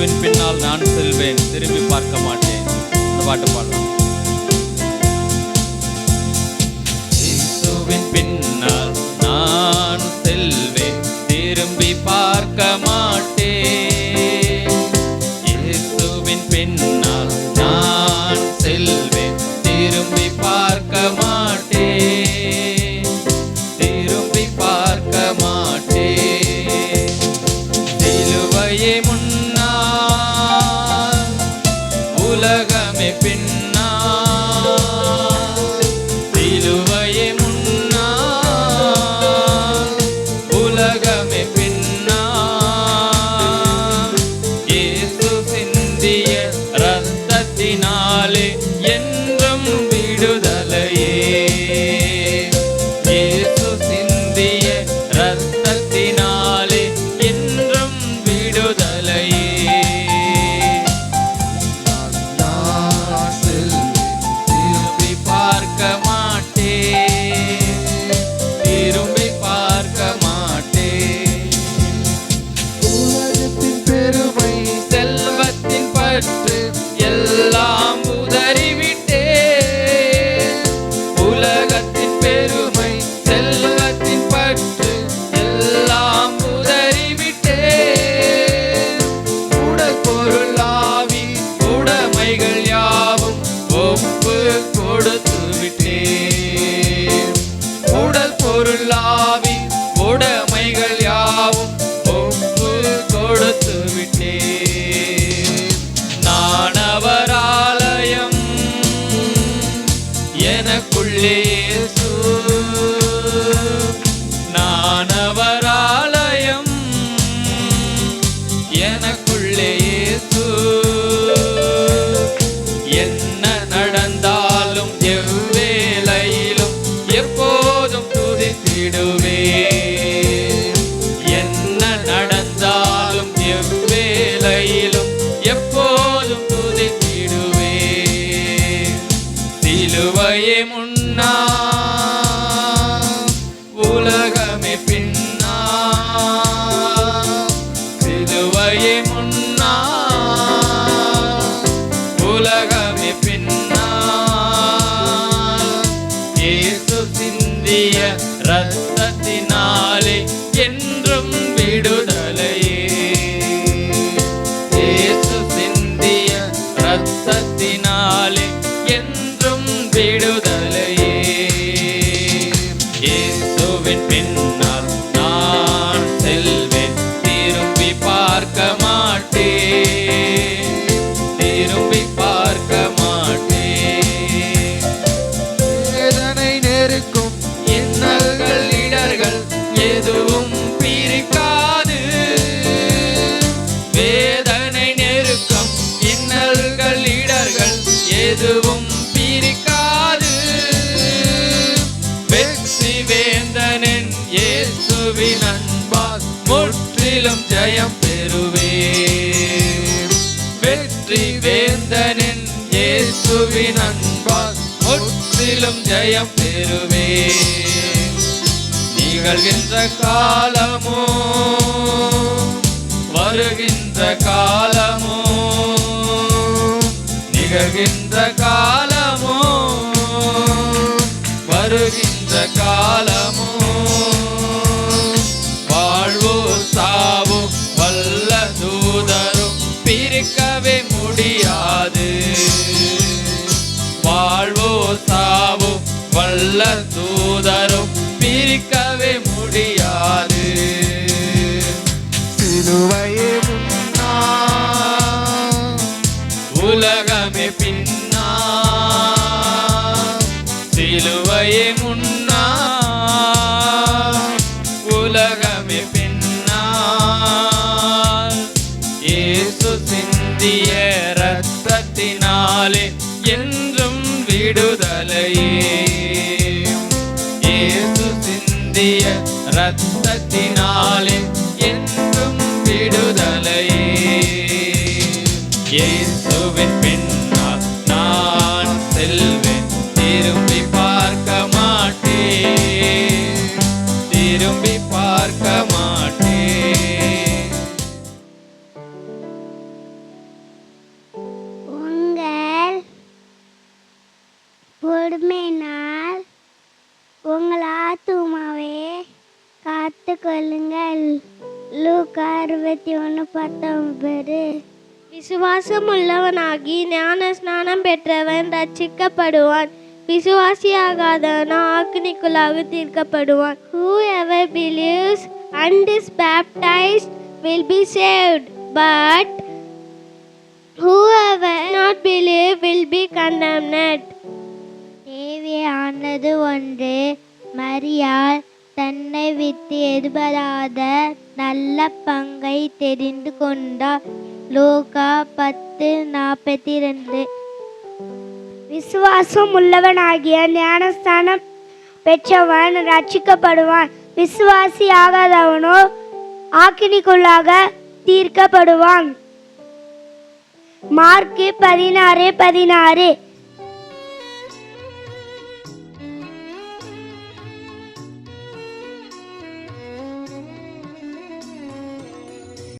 இயேசுவின் பின்னால் நான் செல்வேன். திரும்பி பார்க்க மாட்டேன். அந்த பாட்டு பாடலாம். இயேசுவின் பின்னால் நான் செல்வேன். திரும்பி பார்க்க மாட்டேன். இயேசுவின் பின்னால் நான் செல்வேன். திரும்பி பார்க்க மாட்டேன். திரும்பி பார்க்க மாட்டேன். சிலுவையே முன் பற்று எல்லாம் உதறி முற்றிலும் ஜயம் பெறுவேன். வெற்றி வேந்தனின் இயேசுவின் அன்பால் முற்றிலும் ஜயம் பெறுவேன். நிகழ்கின்ற காலமோ வருகின்ற காலமோ நிகழ்கின்ற காலமோ வருகின்ற காலமோ வல்ல தூதரும் பிரிக்கவே முடியாது. சிலுவையே முன்னா உலகமே பின்னா. சிலுவையே முன்னா. உலகமே பின்னா. இயேசு சிந்திய ரத்தத்தினாலே என்றும் விடுதலையே. சிந்திய ரத்தத்தினாலே என்றும் விடுதலையே. இயேசுவின் பின்னால் நான் செல்வேன். திரும்பி பார்க்க மாட்டேன். திரும்பி பார்க்க மாட்டேன். உங்கள் பொறுமை நான் காத்து கொள்ளுங்கள் லூக்கா அறுபத்தி ஒன்று பத்தொன்பது. விசுவாசம் உள்ளவனாகி ஞான ஸ்நானம் பெற்றவன் ரட்சிக்கப்படுவான். விசுவாசியாகாதவனோ ஆக்னிக்குள்ளாக தீர்க்கப்படுவான். Whoever believes and is baptised will be saved but whoever not believe will be condemned தேவையானது ஒன்று மரியாள் தன்னை விட்டு எதிர்பாராத நல்ல பங்கை தெரிந்து கொண்டார் லோகா பத்து நாற்பத்தி ரெண்டு விசுவாசம் உள்ளவனாகிய ஞானஸ்தானம் பெற்றவன் ரட்சிக்கப்படுவான். விசுவாசி ஆகாதவனோ ஆக்கினிக்குள்ளாக தீர்க்கப்படுவான். மார்க்கு பதினாறு பதினாறு.